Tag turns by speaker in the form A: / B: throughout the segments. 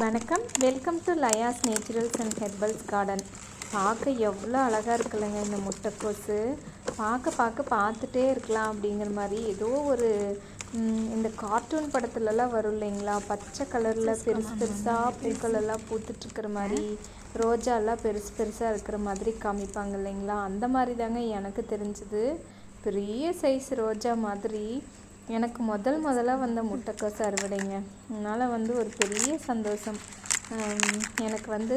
A: வணக்கம். Welcome to Laya's naturals and herbals garden பார்க்க எவ்வளோ அழகாக இருக்குல்லங்க இந்த முட்டைக்கோசு. பார்க்க பார்க்க பார்த்துட்டே இருக்கலாம் அப்படிங்கிற மாதிரி ஏதோ ஒரு இந்த கார்ட்டூன் படத்துலலாம் வரும் இல்லைங்களா? பச்சை கலரில் பெருசு பெருசாக பூக்கள் எல்லாம் பூத்துட்ருக்கிற மாதிரி ரோஜாலாம் பெருசு பெருசாக இருக்கிற மாதிரி காமிப்பாங்க இல்லைங்களா? அந்த மாதிரி தாங்க எனக்கு தெரிஞ்சுது. பெரிய சைஸ் ரோஜா மாதிரி. எனக்கு முதல் முதலாக வந்த முட்டைக்கோஸ் அறுவடைங்க. அதனால் வந்து ஒரு பெரிய சந்தோஷம். எனக்கு வந்து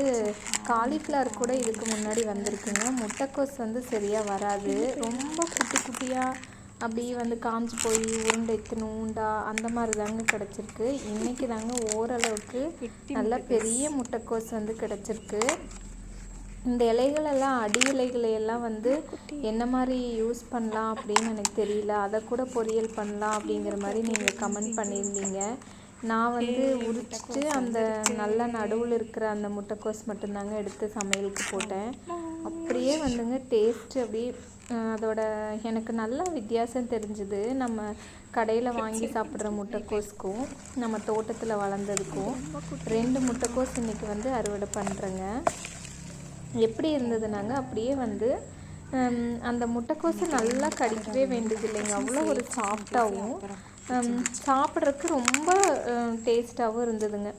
A: காலிஃப்ளவர் கூட இதுக்கு முன்னாடி வந்திருக்குங்க. முட்டைக்கோஸ் வந்து சரியாக வராது. ரொம்ப குட்டி குட்டியாக அப்படியே வந்து காஞ்சு போய் உருண்டை இத்தினூண்டா அந்த மாதிரி தாங்க கிடச்சிருக்கு. இன்றைக்கி தாங்க ஓரளவுக்கு நல்ல பெரிய முட்டைக்கோஸ் வந்து கிடச்சிருக்கு. இந்த இலைகளெல்லாம் அடி இலைகளையெல்லாம் வந்து என்ன மாதிரி யூஸ் பண்ணலாம் அப்படின்னு எனக்கு தெரியல. அதை கூட பொரியல் பண்ணலாம் அப்படிங்கிற மாதிரி நீங்கள் கமெண்ட் பண்ணியிருந்தீங்க. நான் வந்து உரிச்சிட்டு அந்த நல்ல நடுவில் இருக்கிற அந்த முட்டைக்கோஸ் மட்டும்தாங்க எடுத்து சமையலுக்கு போட்டேன். அப்படியே வந்துங்க டேஸ்ட் அப்படியே அதோட எனக்கு நல்ல வித்தியாசம் தெரிஞ்சுது. நம்ம கடையில் வாங்கி சாப்பிட்ற முட்டைக்கோஸ்க்கும் நம்ம தோட்டத்தில் வளர்ந்ததுக்கும் ரெண்டு முட்டைக்கோஸ் இன்றைக்கி வந்து அறுவடை பண்ணுறேங்க எப்படி இருந்ததுனாங்க? அப்படியே வந்து அந்த முட்டைக்கோசு நல்லா கடிக்கவே வேண்டியது இல்லைங்க அவ்வளோ ஒரு சாஃப்டாகவும் சாப்பிட்றதுக்கு ரொம்ப டேஸ்ட்டாகவும் இருந்ததுங்க.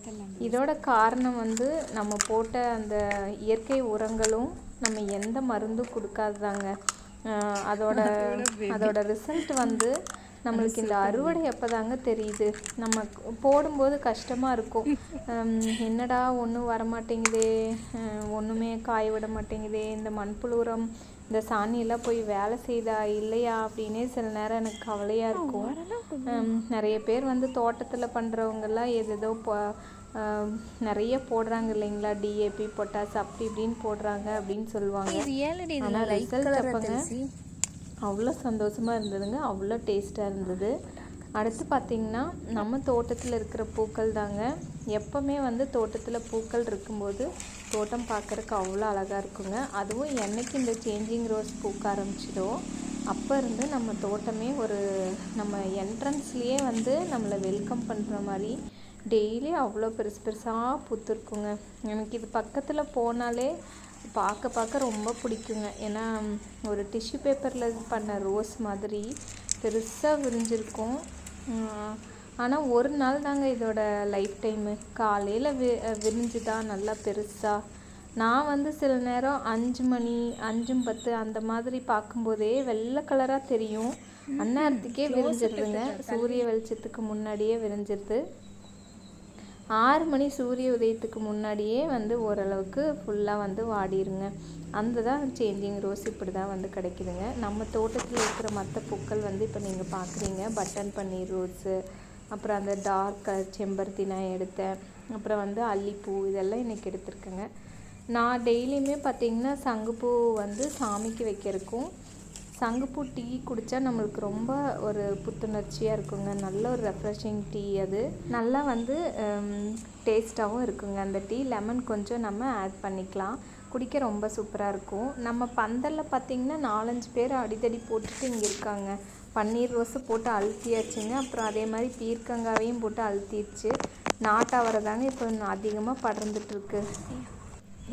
A: இதோட காரணம் வந்து நம்ம போட்ட அந்த இயற்கை உரங்களும் நம்ம எந்த மருந்தும் கொடுக்காததாங்க. அதோட அதோட ரிசல்ட் வந்து நம்மளுக்கு இந்த அறுவடை அப்போதாங்க தெரியுது. நம்ம போடும்போது கஷ்டமாக இருக்கும். என்னடா ஒன்றும் வரமாட்டேங்குதே ஒன்றுமே காய விட மாட்டேங்குதே இந்த மண்புழு உரம் இந்த சாணியெல்லாம் போய் வேலை செய்தா இல்லையா அப்படின்னே சில நேரம் எனக்கு கவலையாக இருக்கும். ஹம், நிறைய பேர் வந்து தோட்டத்தில் பண்ணுறவங்கெல்லாம் எதேதோ போ நிறைய போடுறாங்க இல்லைங்களா? டிஏபி பொட்டாஸ் அப்படி இப்படின்னு போடுறாங்க அப்படின்னு சொல்லுவாங்க.
B: ரியாலிட்டி
A: ஆனா
B: லைட்
A: result
B: கலர்
A: அப்பங்க அவ்வளோ சந்தோஷமாக இருந்ததுங்க. அவ்வளோ டேஸ்ட்டாக இருந்தது. அடுத்து பார்த்திங்கன்னா நம்ம தோட்டத்தில் இருக்கிற பூக்கள் தாங்க. எப்போவுமே வந்து தோட்டத்தில் பூக்கள் இருக்கும்போது தோட்டம் பார்க்குறக்கு அவ்வளோ அழகாக இருக்குங்க. அதுவும் என்னைக்கு இந்த சேஞ்சிங் ரோஸ் பூக்க ஆரம்பிச்சிதோ அப்போ இருந்து நம்ம தோட்டமே ஒரு நம்ம என்ட்ரன்ஸ்லேயே வந்து நம்மளை வெல்கம் பண்ணுற மாதிரி டெய்லி அவ்வளோ பெருசு பெருசாக பூத்துருக்குங்க. எனக்கு இது பக்கத்தில் போனாலே பார்க்க பார்க்க ரொம்ப பிடிக்குங்க. ஏன்னா ஒரு டிஷ்யூ பேப்பரில் பண்ண ரோஸ் மாதிரி பெருசாக விரிஞ்சிருக்கும். ஆனால் ஒரு நாள் தாங்க இதோட லைஃப் டைமு காலையில் வி விரிஞ்சுதா நல்லா பெருசாக நான் வந்து சில நேரம் அஞ்சு மணி அஞ்சும் பத்து அந்த மாதிரி பார்க்கும்போதே வெள்ளை கலராக தெரியும். அந்நேரத்துக்கே விரிஞ்சிருதுங்க. சூரிய வெளிச்சத்துக்கு முன்னாடியே விரிஞ்சிருது. ஆறு மணி சூரிய உதயத்துக்கு முன்னாடியே வந்து ஓரளவுக்கு ஃபுல்லாக வந்து வாடிருங்க. அந்த தான் சேஞ்சிங் ரோஸ் இப்படி தான் வந்து கிடைக்குதுங்க. நம்ம தோட்டத்தில் இருக்கிற மற்ற பூக்கள் வந்து இப்போ நீங்கள் பார்க்குறீங்க பட்டன் பன்னீர் ரோஸு அப்புறம் அந்த டார்க் கலர் செம்பருத்தி நான் எடுத்தேன். அப்புறம் வந்து அல்லிப்பூ இதெல்லாம் இன்றைக்கி எடுத்திருக்கேங்க. நான் டெய்லியுமே பார்த்தீங்கன்னா சங்குப்பூ வந்து சாமிக்கு வைக்கிறதுக்கும் சங்குப்பூ டீ குடித்தா நம்மளுக்கு ரொம்ப ஒரு புத்துணர்ச்சியாக இருக்குங்க. நல்ல ஒரு ரெஃப்ரெஷிங் டீ அது. நல்லா வந்து டேஸ்ட்டாகவும் இருக்குங்க. அந்த டீ லெமன் கொஞ்சம் நம்ம ஆட் பண்ணிக்கலாம். குடிக்க ரொம்ப சூப்பராக இருக்கும். நம்ம பந்தலில் பார்த்திங்கன்னா நாலஞ்சு பேர் அடிதடி போட்டுட்டு இங்கே இருக்காங்க. பன்னீர் ரோஸு போட்டு அழுத்தியாச்சுங்க. அப்புறம் அதே மாதிரி பீர்க்கங்காவையும் போட்டு அழுத்திடுச்சு. நாட்டாவரை தாங்க இப்போ அதிகமாக படர்ந்துட்டுருக்கு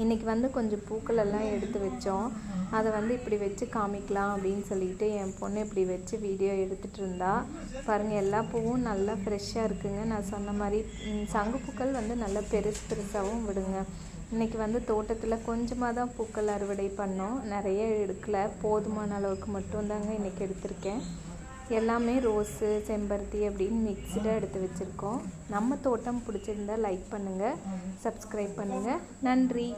A: இன்றைக்கி வந்து கொஞ்சம் பூக்கள் எல்லாம் எடுத்து வச்சோம். அதை வந்து இப்படி வச்சு காமிக்கலாம் அப்படின்னு சொல்லிட்டு என் பொண்ணு இப்படி வச்சு வீடியோ எடுத்துகிட்டு இருந்தா. பாருங்கள் எல்லா பூவும் நல்லா ஃப்ரெஷ்ஷாக இருக்குங்க. நான் சொன்ன மாதிரி சங்குப்பூக்கள் வந்து நல்லா பெருசு பெருசாகவும் விடுங்க. இன்றைக்கி வந்து தோட்டத்தில் கொஞ்சமாக தான் பூக்கள் அறுவடை பண்ணோம். நிறைய எடுக்கலை. போதுமான அளவுக்கு மட்டும்தாங்க இன்றைக்கி எடுத்திருக்கேன். எல்லாமே ரோஸு செம்பருத்தி அப்படின்னு மிக்ஸ்டாக எடுத்து வச்சுருக்கோம். நம்ம தோட்டம் பிடிச்சிருந்தா லைக் பண்ணுங்கள் சப்ஸ்கிரைப் பண்ணுங்கள் நன்றி.